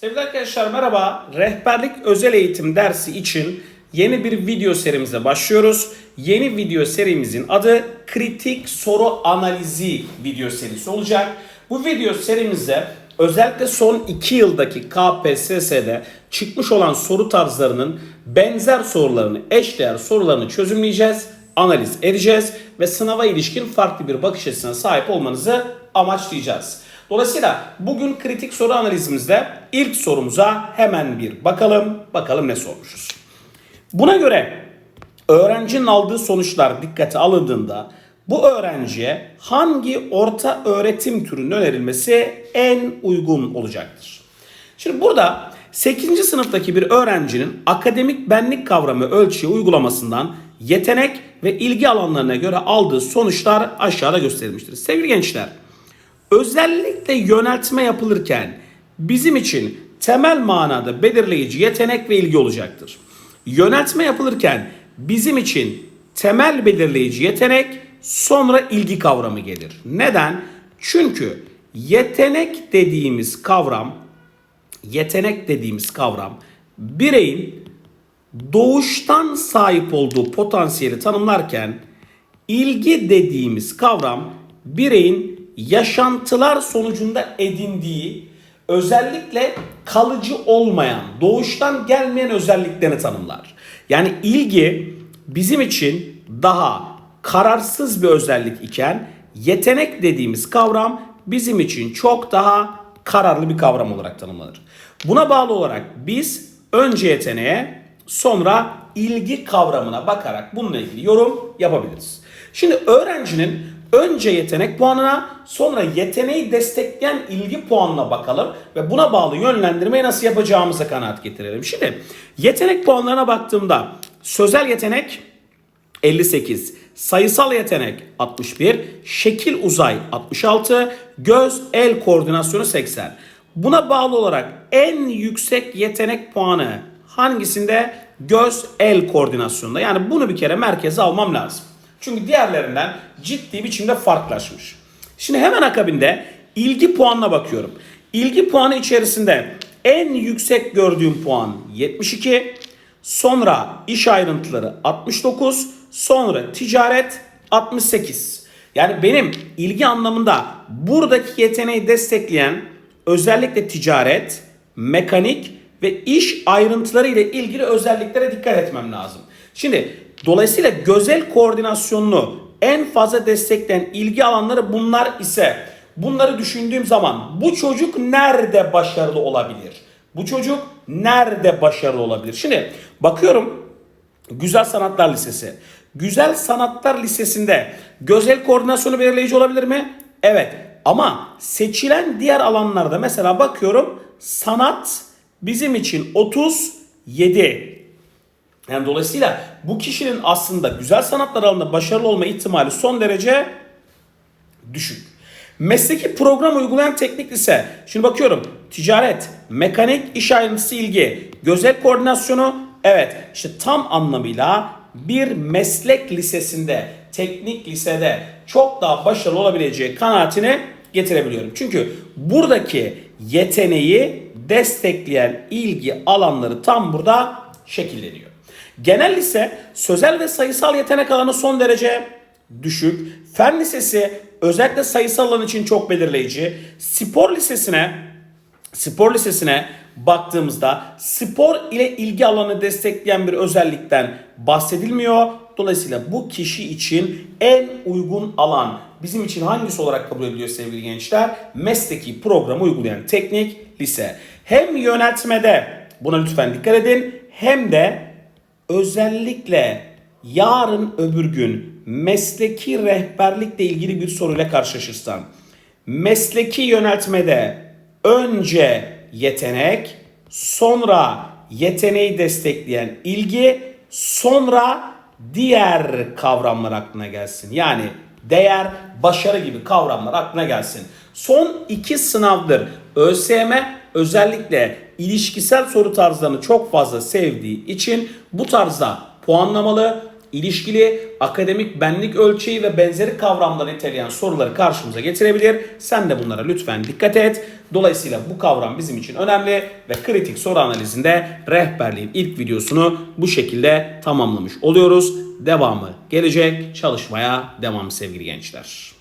Sevgili arkadaşlar merhaba. Rehberlik özel eğitim dersi için yeni bir video serimize başlıyoruz. Yeni video serimizin adı kritik soru analizi video serisi olacak. Bu video serimizde özellikle son 2 yıldaki KPSS'de çıkmış olan soru tarzlarının benzer sorularını, eşdeğer sorularını çözümleyeceğiz, analiz edeceğiz ve sınava ilişkin farklı bir bakış açısına sahip olmanızı amaçlayacağız. Dolayısıyla bugün kritik soru analizimizde ilk sorumuza hemen bir bakalım. Bakalım ne sormuşuz. Buna göre öğrencinin aldığı sonuçlar dikkate alındığında bu öğrenciye hangi orta öğretim türünün önerilmesi en uygun olacaktır? Şimdi burada 8. sınıftaki bir öğrencinin akademik benlik kavramı ölçüye uygulamasından yetenek ve ilgi alanlarına göre aldığı sonuçlar aşağıda gösterilmiştir. Sevgili gençler, özellikle yöneltme yapılırken bizim için temel manada belirleyici yetenek ve ilgi olacaktır. Yöneltme yapılırken bizim için temel belirleyici yetenek sonra ilgi kavramı gelir. Neden? Çünkü yetenek dediğimiz kavram yetenek dediğimiz kavram bireyin doğuştan sahip olduğu potansiyeli tanımlarken ilgi dediğimiz kavram bireyin yaşantılar sonucunda edindiği özellikle kalıcı olmayan, doğuştan gelmeyen özelliklerini tanımlar. Yani ilgi bizim için daha kararsız bir özellik iken yetenek dediğimiz kavram bizim için çok daha kararlı bir kavram olarak tanımlanır. Buna bağlı olarak biz önce yeteneğe sonra ilgi kavramına bakarak bununla ilgili yorum yapabiliriz. Şimdi öğrencinin önce yetenek puanına sonra yeteneği destekleyen ilgi puanına bakalım ve buna bağlı yönlendirmeyi nasıl yapacağımıza kanaat getirelim. Şimdi yetenek puanlarına baktığımda sözel yetenek 58, sayısal yetenek 61, şekil uzay 66, göz el koordinasyonu 80. Buna bağlı olarak en yüksek yetenek puanı hangisinde? Göz el koordinasyonunda. Yani bunu bir kere merkeze almam lazım. Çünkü diğerlerinden ciddi biçimde farklılaşmış. Şimdi hemen akabinde ilgi puanına bakıyorum. İlgi puanı içerisinde en yüksek gördüğüm puan 72, sonra iş ayrıntıları 69, sonra ticaret 68. Yani benim ilgi anlamında buradaki yeteneği destekleyen özellikle ticaret, mekanik ve iş ayrıntıları ile ilgili özelliklere dikkat etmem lazım. Şimdi dolayısıyla gözel koordinasyonunu en fazla destekleyen ilgi alanları bunlar ise bunları düşündüğüm zaman bu çocuk nerede başarılı olabilir? Bu çocuk nerede başarılı olabilir? Şimdi bakıyorum Güzel Sanatlar Lisesi. Güzel Sanatlar Lisesi'nde gözel koordinasyonu belirleyici olabilir mi? Evet. Ama seçilen diğer alanlarda mesela bakıyorum sanat bizim için 37. Yani dolayısıyla bu kişinin aslında güzel sanatlar alanında başarılı olma ihtimali son derece düşük. Mesleki program uygulayan teknik lise. Şimdi bakıyorum ticaret, mekanik, iş ayrıntısı ilgi, gözel koordinasyonu evet işte tam anlamıyla bir meslek lisesinde, teknik lisede çok daha başarılı olabileceği kanaatine getirebiliyorum. Çünkü buradaki yeteneği destekleyen ilgi alanları tam burada şekilleniyor. Genel lise sözel ve sayısal yetenek alanı son derece düşük. Fen lisesi özellikle sayısal alan için çok belirleyici. Spor lisesine spor lisesine baktığımızda spor ile ilgi alanı destekleyen bir özellikten bahsedilmiyor. Dolayısıyla bu kişi için en uygun alan bizim için hangisi olarak kabul ediliyor sevgili gençler? Mesleki programı uygulayan teknik lise. Hem yönetmede buna lütfen dikkat edin hem de özellikle yarın öbür gün mesleki rehberlikle ilgili bir soruyla karşılaşırsan mesleki yöneltmede önce yetenek, sonra yeteneği destekleyen ilgi, sonra diğer kavramlar aklına gelsin. Yani değer, başarı gibi kavramlar aklına gelsin. Son iki sınavdır ÖSYM özellikle ilişkisel soru tarzlarını çok fazla sevdiği için bu tarzda puanlamalı ilişkili akademik benlik ölçeği ve benzeri kavramları niteleyen soruları karşımıza getirebilir. Sen de bunlara lütfen dikkat et. Dolayısıyla bu kavram bizim için önemli ve kritik soru analizinde rehberliğin ilk videosunu bu şekilde tamamlamış oluyoruz. Devamı gelecek. Çalışmaya devam sevgili gençler.